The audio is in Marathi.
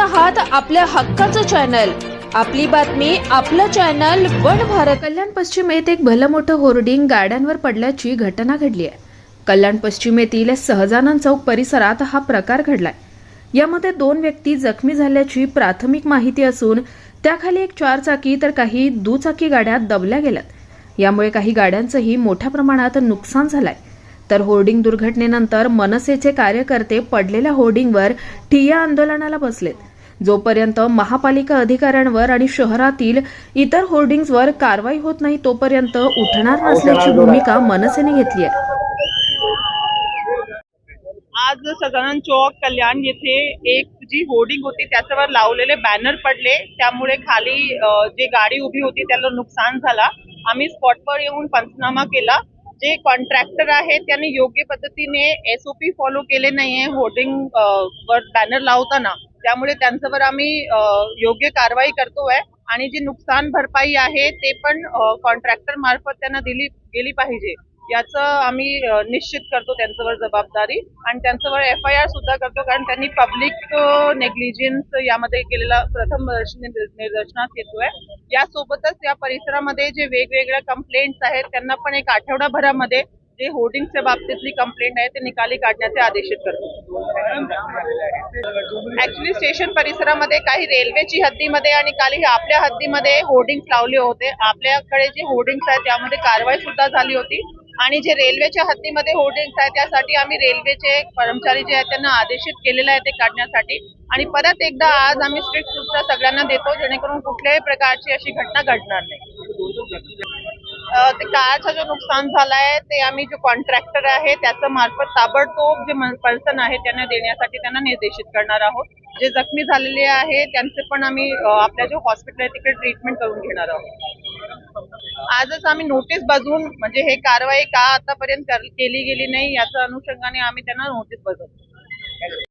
आहात आपल्या हक्काचं चॅनल. आपली बातमी आपलं चॅनल वन भारत. कल्याण पश्चिम येथे एक भलं मोठं होर्डिंग गाड्यांवर पडल्याची घटना घडली आहे. कल्याण पश्चिम येथील सहजानंद चौक परिसरात हा प्रकार घडलाय. यामध्ये दोन व्यक्ती जखमी झाल्याची प्राथमिक माहिती असून त्याखाली एक चारचाकी तर काही दुचाकी गाड्या दबल्या गेल्यात. यामुळे काही गाड्यांचंही मोठ्या प्रमाणात नुकसान झालंय. तर होर्डिंग दुर्घटनेनंतर मनसेचे कार्यकर्ते पडलेल्या होर्डिंगवर ठिय्या आंदोलनाला बसलेत. जोपर्यंत महापालिका अधिकाऱ्यांवर आणि शहरातील इतर होर्डिंग्जवर कारवाई होत नाही तोपर्यंत उठणार नसल्याची भूमिका मनसेने घेतली आहे. आज सदानंद चौक कल्याण येथे एक जी होर्डिंग होती त्याच्यावर लावलेले बॅनर पडले. त्यामुळे खाली जे गाडी उभी होती त्याला नुकसान झाला. आम्ही स्पॉटवर येऊन पंचनामा केला. जे कॉन्ट्रॅक्टर आहे त्यांनी योग्य पद्धतीने एसओपी फॉलो केले नाहीये होर्डिंग वर बॅनर लावताना. त्यामुळे त्यांच्यावर आम्ही योग्य कारवाई करतोय आणि जी नुकसान भरपाई आहे ते पण कॉन्ट्रॅक्टर मार्फत त्यांना दिली गेली पाहिजे. याचं आम्ही निश्चित करतो त्यांच्यावर जबाबदारी. आणि त्यांच्यावर एफ आय आर सुद्धा करतो कारण त्यांनी पब्लिक नेग्लिजन्स यामध्ये केलेला प्रथम निदर्शनास येतोय. यासोबतच या परिसरामध्ये जे वेगवेगळ्या कंप्लेंट्स आहेत त्यांना पण एक आठवडाभरामध्ये जे होर्डिंगच्या बाबतीतली कंप्लेंट आहे ते निकाली काढण्याचे आदेशित करतो. ऍक्च्युली स्टेशन परिसरामध्ये काही रेल्वेची हद्दीमध्ये आणि काही आपल्या हद्दीमध्ये होर्डिंग्स लावले होते. आपल्याकडे जे होर्डिंग्स आहेत त्यामध्ये कारवाई सुद्धा झाली होती. आणि जे रेल्वेच्या हद्दीमध्ये होर्डिंग्स आहेत त्यासाठी आम्ही रेल्वेचे कर्मचारी जे आहेत त्यांना आदेशित केलेलं आहे ते काढण्यासाठी. आणि परत एकदा आज आम्ही स्ट्रिक्ट सूचना सगळ्यांना देतो जेणेकरून कुठल्याही प्रकारची अशी घटना घडणार नाही. ते कारचा जो नुकसान झालाय ते आम्ही जो कॉन्ट्रॅक्टर आहे त्याचं मार्फत ताबडतोब जे पर्सन आहे त्यांना देण्यासाठी त्यांना निर्देशित करणार आहोत. जे जखमी झालेले आहे त्यांचे पण आम्ही आपल्या जो हॉस्पिटल आहे तिकडे ट्रीटमेंट करून घेणार आहोत. आजच आम्ही नोटीस बजवून म्हणजे हे कारवाई का आतापर्यंत केली गेली नाही याच्या अनुषंगाने आम्ही त्यांना नोटीस बजवतो.